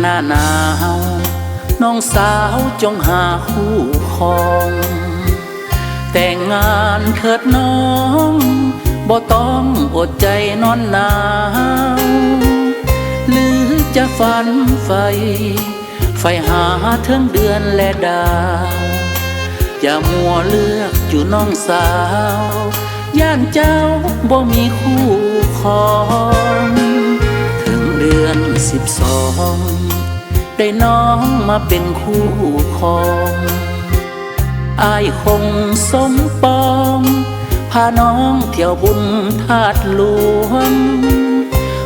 หน้าหนาว น้องสาวจงหาคู่ครอง แต่งงานเถิดน้องบ่ต้องอดใจนอนหนาว หรือจะฝันไฟ ไฟหาเทิงเดือนและดาว อย่ามัวเลือกอยู่น้องสาว ย่านเจ้าบ่มีคู่ครอง ถึงเดือนสิบสอง ได้น้องมาเป็นคู่ครองอายคงสมปอง พาน้องเที่ยวบุญธาตุหลวง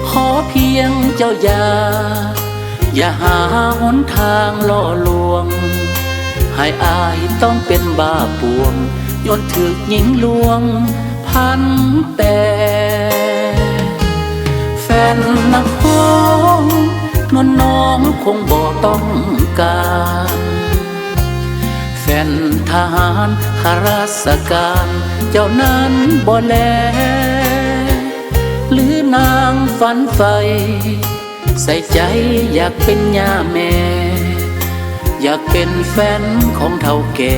ขอเพียงเจ้าอย่า อย่าหาหนทางล่อลวง ให้อายต้องเป็นบ้าปวงย้อนถึกหญิงลวง พันแต่ แฟนนักฮ้อง นวลน้องคงบ่ต้องการ แฟนทหารข้าราชการ เจ้านั้นบ่แล หรือนางฝันไฟ ใส่ใจอยากเป็นย่าแม่ อยากเป็นแฟนของเท่าแก่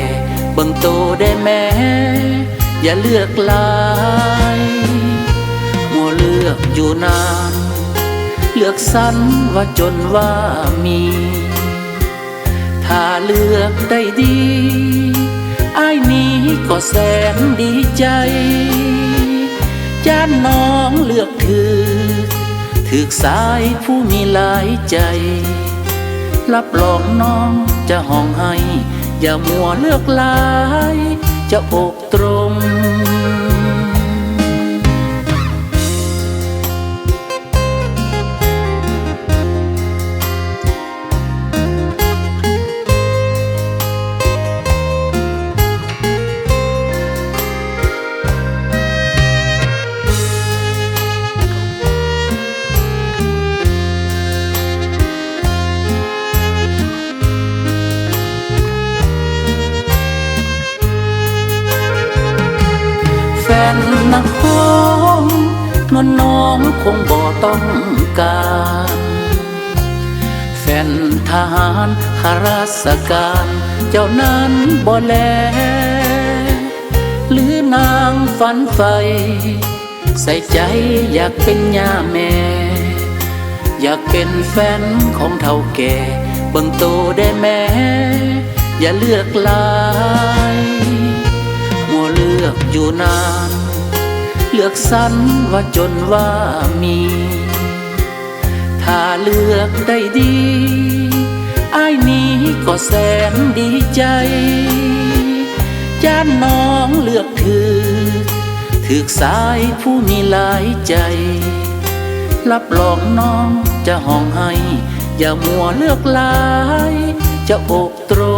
เบิ่งโตได้แม่อย่าเลือกลายมัวเลือกอยู่นาน เลือกสั้นว่าจนว่ามี ถ้าเลือกได้ดีอ้ายนี้ก็แสนดีใจจานน้องเลือกถือถือสายผู้มีหลายใจ รับรองน้องจะห้องให้ อย่ามัวเลือกลาย จะอกตรง นวลน้องคงบ่ต้องการ แฟนทหารข้าราชการ เจ้านั้นบ่แล หรือนางฝันไฟ ใส่ใจอยากเป็นย่าแม่ อยากเป็นแฟนของเท่าแก่เบิ่งโตได้แม่อย่าเลือกลาย มัวเลือกอยู่นาน ลือกสั้นว่าจนว่ามี ถ้าเลือกได้ดีอ้ายนี้ก็แสนดีใจ จานน้องเลือกถือถือสายผู้มีหลายใจ รับรองน้องจะห้องให้ อย่ามัวเลือกลาย จะอกตรง